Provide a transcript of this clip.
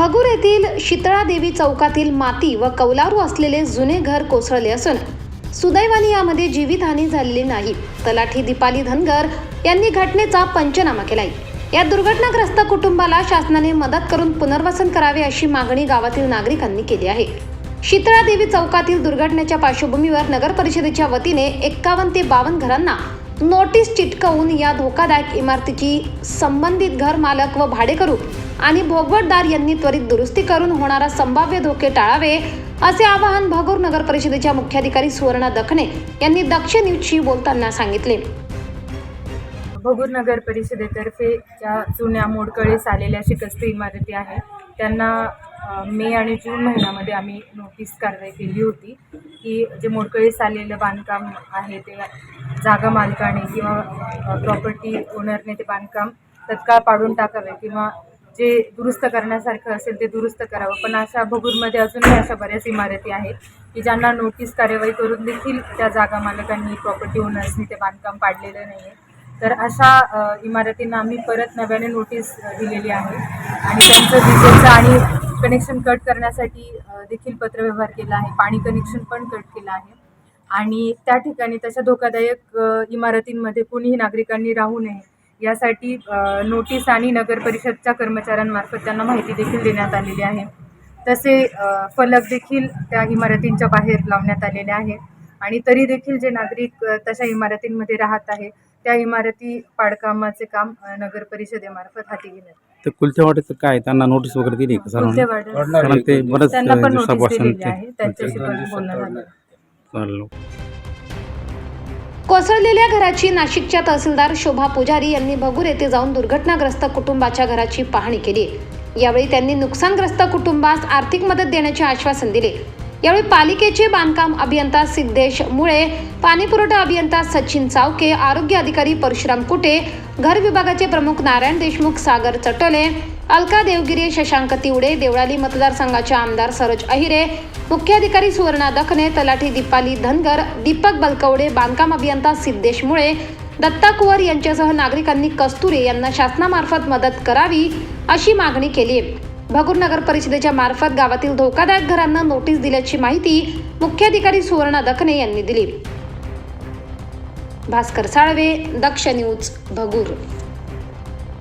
भगूर येथील शीतळादेवी चौकातील माती व कौलारू असलेले जुने घर कोसळले असून सुदैवाने यामध्ये जीवितहानी झालेली नाही. तलाठी दीपाली धनगर यांनी घटनेचा पंचनामा केलाय. या दुर्घटनाग्रस्त कुटुंबाला शासनाने मदत करून पुनर्वसन करावे अशी मागणी गावातील नागरिकांनी केली आहे. शीतळादेवी चौकातील दुर्घटनेच्या पार्श्वभूमीवर नगर परिषदेच्या वतीने एक्कावन्न ते बावन्न घरांना नोटीस चिटकवून या धोकादायक इमारतीची संबंधित घर मालक व भाडेकरू आणि भोगवटदार यांनी त्वरित दुरुस्ती करून होणारा संभाव्य धोके टाळावे असे आवाहन भगूर नगर परिषदेच्या मुख्याधिकारी सुवर्णा दखणे यांनी दक्ष न्यूजशी बोलताना सांगितले. भगूर नगर परिषदेतर्फे ज्या जुन्या मोडकळीस आलेल्या शिकस्त इमारती आहेत त्यांना मे आणि जून महिन्यामध्ये आम्ही नोटीस कारवाई केली होती की जे मोडकळीस आलेलं बांधकाम आहे ते जागा मालकाने किंवा प्रॉपर्टी ओनरने ते बांधकाम तत्काळ पाडून टाकावे किंवा जे दुरुस्त करण्यासारखं असेल ते दुरुस्त करावं. पण अशा भगूरमध्ये अजूनही अशा बऱ्याच इमारती आहेत की ज्यांना नोटीस कार्यवाही करून देखील त्या जागा मालकांनी प्रॉपर्टी ओनर्सनी ते बांधकाम पाडलेलं नाही आहे तर अशा इमारतींना आम्ही परत नव्याने नोटीस दिलेली आहे. आणि त्यांचं विजेचं आणि कनेक्शन कट करण्यासाठी देखील पत्रव्यवहार केला आहे. पाणी कनेक्शन पण कट केलं आहे. आणि त्या ठिकाणी तशा धोकादायक इमारतींमध्ये कोणीही नागरिकांनी राहू नये यासाठी नोटीस आणि नगर परिषदच्या कर्मचाऱ्यांमार्फत त्यांना माहिती देखील देण्यात आलेली आहे. तसे फलक देखील त्या इमारतींच्या बाहेर लावण्यात आलेले आहेत. आणि तरी देखील जे नागरिक तशा इमारतींमध्ये राहत आहे त्या इमारती पाडकामाचे काम नगर परिषदेमार्फत हाती घेण्यात तर वाटेचं काय त्यांना नोटीस वगैरे दिली का? त्यांना पण नोटीस दिलेली आहे. त्यांच्याशी पण बोलणं झालं. चाललो. कोसळलेल्या घराची नाशिकच्या तहसीलदार शोभा पुजारी यांनी भगूर येथे जाऊन दुर्घटनाग्रस्त कुटुंबाच्या घराची पाहणी केली. यावेळी त्यांनी नुकसानग्रस्त कुटुंबास आर्थिक मदत देण्याचे आश्वासन दिले. यावेळी पालिकेचे बांधकाम अभियंता सिद्धेश मुळे पाणीपुरवठा अभियंता सचिन चावके आरोग्य अधिकारी परशुराम कुटे घर विभागाचे प्रमुख नारायण देशमुख सागर चटोले अलका देवगिरी शशांक तिवडे देवळाली मतदारसंघाचे आमदार सरोज अहिरे मुख्याधिकारी सुवर्णा दखने तलाठी दीपाली धनगर दीपक बलकवडे बांधकाम अभियंता सिद्धेश मुळे दत्ता कुवर यांच्यासह नागरिकांनी कस्तुरे यांना शासनामार्फत मदत करावी अशी मागणी केली. भगूर नगर परिषदेच्या मार्फत गावातील धोकादायक घरांना नोटीस दिल्याची माहिती मुख्याधिकारी सुवर्णा दखने यांनी दिली. भास्कर साळवे दक्ष न्यूज भगूर.